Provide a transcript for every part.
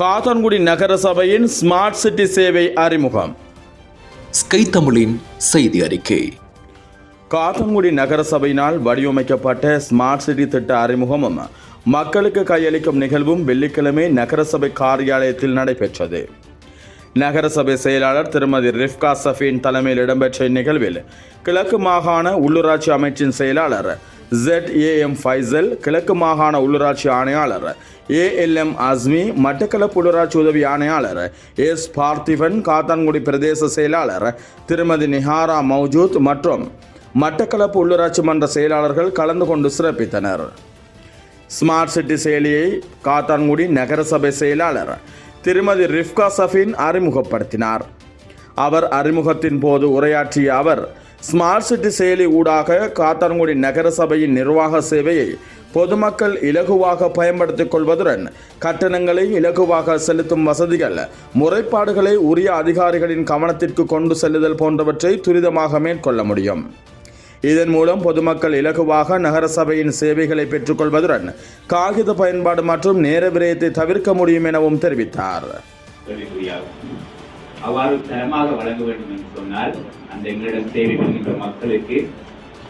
காத்தான்குடி நகர சபையின் smart city சேவை அறிமுகம். ஸ்கை தமிழின் செய்தி அறிக்கை. காத்தான்குடி நகர சபையினால் வடிவமைக்கப்பட்ட ஸ்மார்ட் சிட்டி திட்ட அறிமுகமும் மக்களுக்கு கையளிக்கும் நிகழ்வும் வெள்ளிக்கிழமை நகரசபை காரியாலயத்தில் நடைபெற்றது. நகரசபை செயலாளர் திருமதி ரிஃப்கா சஃபீன் தலைமையில் இடம்பெற்ற இந்நிகழ்வில் கிழக்கு மாகாண உள்ளூராட்சி அமைச்சின் செயலாளர் ஜெட் ஏஎம் ஃபைசல் கிழக்கு மாகாண உள்ளூராட்சி ஆணையாளர். ஏஎல்எம் அஸ்மி மட்டக்களப்பு உள்ளூராட்சி உதவி ஆணையாளர். எஸ் பார்த்திபன் காத்தான்குடி பிரதேச செயலாளர். திருமதி நிஹாரா மௌஜூத் மற்றும் மட்டக்களப்பு உள்ளூராட்சி மன்ற செயலாளர்கள் கலந்து கொண்டு சிறப்பித்தனர். ஸ்மார்ட் சிட்டி செயலியை காத்தான்குடி நகரசபை செயலாளர் திருமதி ரிஃப்கா சஃபின் அறிமுகப்படுத்தினார். அவர் அறிமுகத்தின் போது உரையாற்றிய அவர் ஸ்மார்ட் சிட்டி செயலி ஊடாக காத்தான்குடி நகரசபையின் நிர்வாக சேவையை பொதுமக்கள் இலகுவாக பயன்படுத்திக் கொள்வதுடன் கட்டணங்களை இலகுவாக செலுத்தும் வசதிகள் முறைப்பாடுகளை உரிய அதிகாரிகளின் கவனத்திற்கு கொண்டு செல்லுதல் போன்றவற்றை துரிதமாக மேற்கொள்ள முடியும். இதன் மூலம் பொதுமக்கள் இலகுவாக நகரசபையின் சேவைகளை பெற்றுக்கொள்வதுடன் காகித பயன்பாடு மற்றும் நேர விரயத்தை தவிர்க்க முடியும் எனவும் தெரிவித்தார். அவ்வாறு தரமாக வழங்க வேண்டும் என்று சொன்னால் அந்த எங்களிடம் சேவை பெறுகின்ற மக்களுக்கு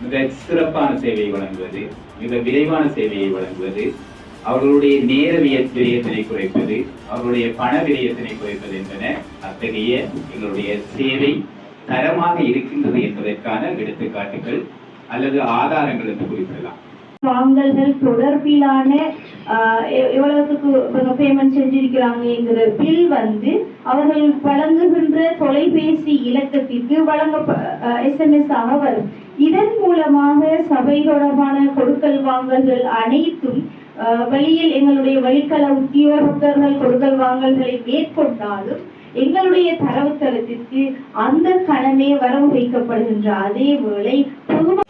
மிக சிறப்பான சேவையை வழங்குவது மிக விரைவான சேவையை வழங்குவது அவர்களுடைய நேர விய- விரயத்தினை குறைப்பது அவர்களுடைய பண விரயத்தினை குறைப்பது என்பன அத்தகைய எங்களுடைய சேவை தரமாக இருக்கின்றது என்பதற்கான எடுத்துக்காட்டுகள் அல்லது ஆதாரங்கள் என்று குறிப்பிடலாம். வாங்கல்கள் தொடர்பிலான எவ்வளவுக்கு பேமெண்ட் செஞ்சிருக்கிறாங்கிற பில் வந்து அவர்கள் வழங்குகின்ற தொலைபேசி இலக்கத்திற்கு வழங்க எஸ்எம்எஸ் ஆக வரும். இதன் மூலமாக சபை தொடர்பான கொடுக்கல் வாங்கல்கள் அனைத்தும் ஆஹ், வெளியில் எங்களுடைய வழிகள உத்தியோகத்தர்கள் கொடுக்கல் வாங்கல்களை மேற்கொண்டாலும் எங்களுடைய தரவுத்தளத்திற்கு அந்த கணமே வரவு வைக்கப்படுகின்ற அதே வேளை பொதுமக்கள்